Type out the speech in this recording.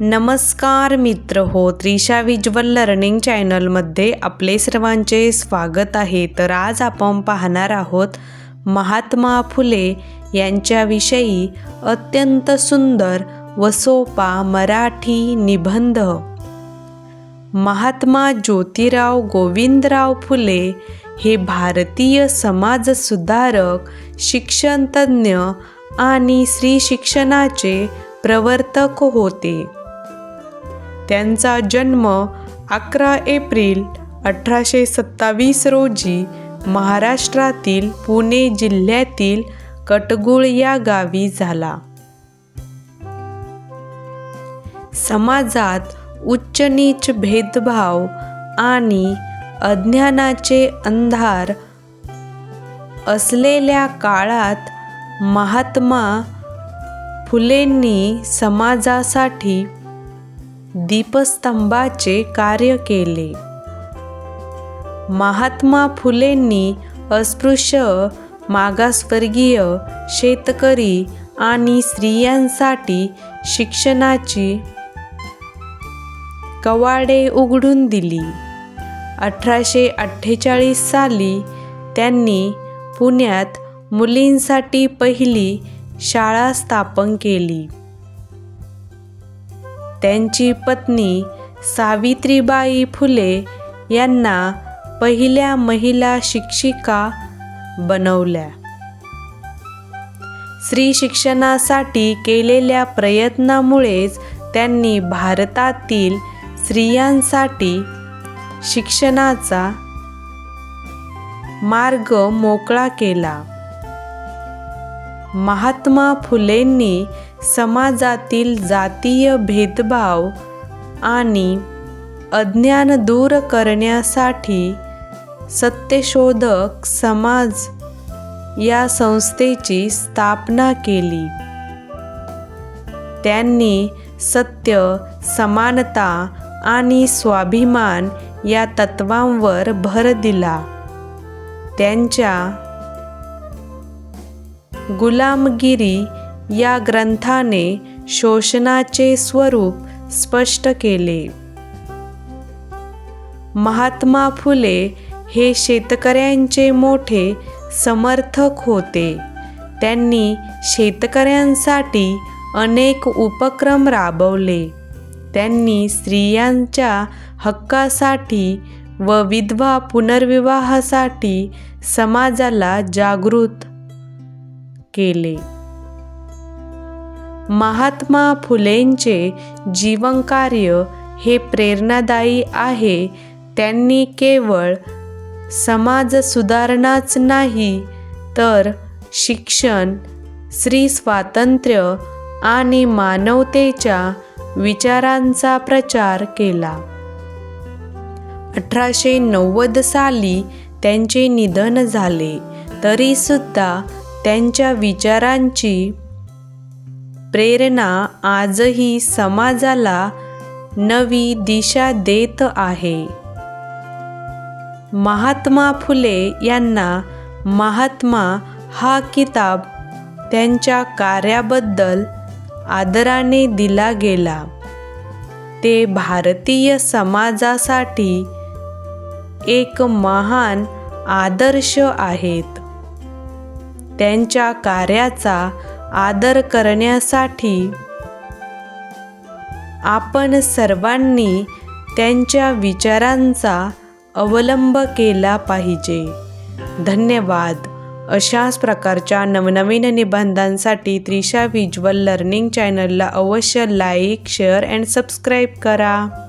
नमस्कार मित्र हो त्रिशा विज्वल लर्निंग चॅनलमध्ये आपले सर्वांचे स्वागत आहे. तर आज आपण पाहणार आहोत महात्मा फुले यांच्याविषयी अत्यंत सुंदर व सोपा मराठी निबंध. महात्मा ज्योतिराव गोविंदराव फुले हे भारतीय समाजसुधारक शिक्षणतज्ज्ञ आणि स्त्री शिक्षणाचे प्रवर्तक होते. त्यांचा जन्म अकरा एप्रिल अठराशे सत्तावीस रोजी महाराष्ट्रातील पुणे जिल्ह्यातील कटगुळ या गावी झाला. समाजात उच्च नीच भेदभाव आणि अज्ञानाचे अंधार असलेल्या काळात महात्मा फुलेंनी समाजासाठी दीपस्तंभाचे कार्य केले. महात्मा फुलेंनी अस्पृश्य मागासवर्गीय शेतकरी आणि स्त्रियांसाठी शिक्षणाची कवाडे उघडून दिली. अठराशे अठ्ठेचाळीस साली त्यांनी पुण्यात मुलींसाठी पहिली शाळा स्थापन केली. त्यांची पत्नी सावित्रीबाई फुले यांना पहिल्या महिला शिक्षिका बनवल्या. स्त्री शिक्षणासाठी केलेल्या प्रयत्नामुळेच त्यांनी भारतातील स्त्रियांसाठी शिक्षणाचा मार्ग मोकळा केला. महात्मा फुलेंनी समाजातील जातीय भेदभाव आणि अज्ञान दूर करण्यासाठी सत्यशोधक समाज या संस्थेची स्थापना केली. त्यांनी सत्य समानता आणि स्वाभिमान या तत्वांवर भर दिला. त्यांच्या गुलामगिरी या ग्रंथाने शोषणाचे स्वरूप स्पष्ट केले. महात्मा फुले हे शेतकऱ्यांचे मोठे समर्थक होते. त्यांनी शेतकऱ्यांसाठी अनेक उपक्रम राबवले. त्यांनी स्त्रियांच्या हक्कासाठी व विधवा पुनर्विवाहासाठी समाजाला जागृत केले. महात्मा फुलेंचे जीवनकार्य हे प्रेरणादायी आहे. त्यांनी केवळ समाज सुधारणाच नाही तर शिक्षण स्त्री स्वातंत्र्य आणि मानवतेच्या विचारांचा प्रचार केला. अठराशे नव्वद साली त्यांचे निधन झाले तरीसुद्धा त्यांच्या विचारांची प्रेरणा आजही समाजाला नवी दिशा देत आहे. महात्मा फुले यांना महात्मा हा किताब त्यांच्या कार्याबद्दल आदराने दिला गेला. ते भारतीय समाजासाठी एक महान आदर्श आहेत. त्यांच्या कार्याचा आदर करण्यासाठी आपण सर्वांनी त्यांच्या विचारांचा अवलंब केला पाहिजे. धन्यवाद. अशाच प्रकारच्या नवनवीन निबंधांसाठी त्रिशा व्हिज्युअल लर्निंग चॅनलला अवश्य लाईक शेअर अँड सबस्क्राईब करा.